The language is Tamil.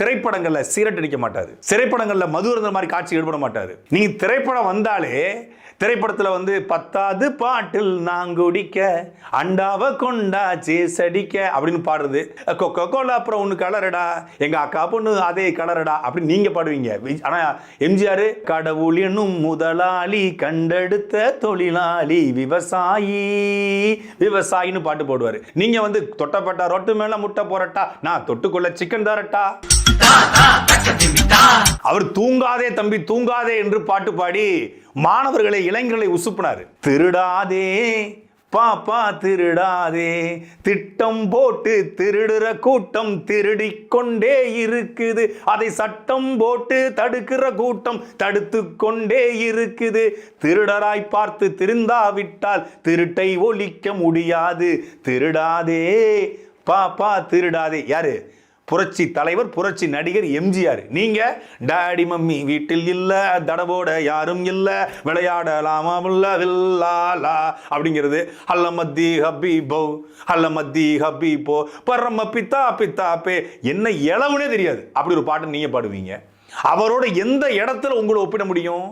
திரைப்படங்களில் சீரட் அடிக்க மாட்டாரு. திரைப்படங்களில் மது இருந்த மாதிரி காட்சி ஈடுபட மாட்டாரு. நீங்கள் திரைப்படம் வந்தாலே திரைப்படத்தில் வந்து பத்தாவது பாட்டில் நாங்குடிக்க அண்டாவ கொண்டா சேசடிக்க அப்படின்னு பாடுறது. கொக்கோ கோலா அப்புறம் ஒன்று கலரடா எங்கள் அக்கா பொண்ணு அதே கலரடா அப்படின்னு நீங்கள் பாடுவீங்க. ஆனால் எம்ஜிஆர் கடவுள் முதலாளி கண்டெடுத்த தொழிலாளி விவசாயி விவசாயின்னு பாட்டு போடுவார். நீங்கள் வந்து தொட்டப்பட்டா ரொட்டு மேலே முட்டை போறட்டா நான் தொட்டுக்கொள்ள சிக்கன் தரட்டா. அவர் தூங்காதே தம்பி தூங்காதே என்று பாட்டு பாடி மாணவர்களை இளைஞர்களை உசுப்பினார். திருடாதே பாப்பா திருடாதே திட்டம் போட்டு திருடுற கூட்டம் திருடி கொண்டே இருக்குது. அதை சட்டம் போட்டு தடுக்கிற கூட்டம் தடுத்து கொண்டே இருக்குது. திருடராய் பார்த்து திருந்தாவிட்டால் திருட்டை ஒழிக்க முடியாது. திருடாதே பாப்பா திருடாதே. யாரு? புரட்சி தலைவர் புரட்சி நடிகர் எம்ஜிஆர். நீங்க டாடி மம்மி வீட்டில் இல்ல தடவோட யாரும் இல்ல விளையாடலாமா இல்ல வில்லாலா அப்படிங்கிறது அல்ல மத்தி ஹப்பி போ அல்ல மத்தி ஹப்பி போ பரம பித்தா பித்தா பே என்ன இளவுனே தெரியாது. அப்படி ஒரு பாட்டு நீங்க பாடுவீங்க. அவரோட எந்த இடத்துல உங்களை ஒப்பிட முடியும்?